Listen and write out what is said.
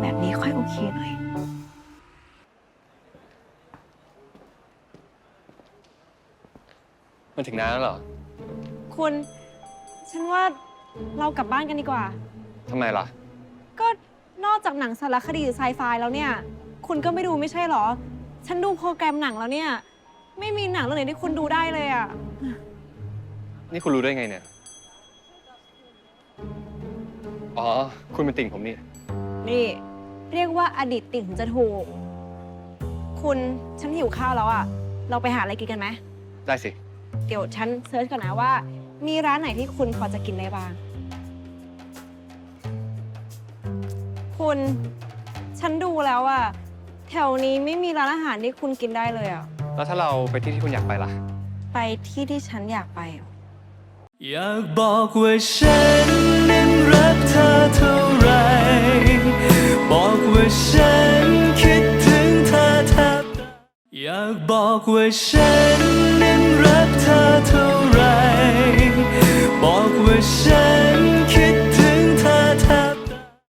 แบบนี้ค่อยโอเคหน่อย มันถึงน้าแล้วเหรอ คุณ ฉันว่าเรากลับบ้านกันดีกว่า ทำไมล่ะ ก็นอกจากหนังสารคดีหรือไซไฟแล้วเนี่ย คุณก็ไม่ดูไม่ใช่เหรอ ฉันดูโปรแกรมหนังแล้วเนี่ย ไม่มีหนังเรื่องไหนที่คุณดูได้เลยอะ นี่คุณรู้ได้ไงเนี่ย อ๋อ คุณเป็นติ่งผมนี่ นี่ เรียกว่าอดีตติ่งถึงจะถูก คุณฉันหิวข้าวแล้วอะเราไปหาอะไรกินกันไหม ได้สิ เดี๋ยวฉันเซิร์ชก่อนนะว่า มีร้านไหนที่คุณพอจะกินได้บ้าง คุณ ฉันดูแล้วอะแถวนี้ไม่มีร้านอาหารที่คุณกินได้เลยอะแล้วถ้าเราไปที่ที่คุณอยากไปล่ะ ไปที่ที่ฉันอยากไปอะ อยากบอกว่าฉันนั้น รักเธอเท่าไร บอกว่าฉันคิดถึงเธอแทบอยากบอกว่าฉันนั้นรักเธอเท่า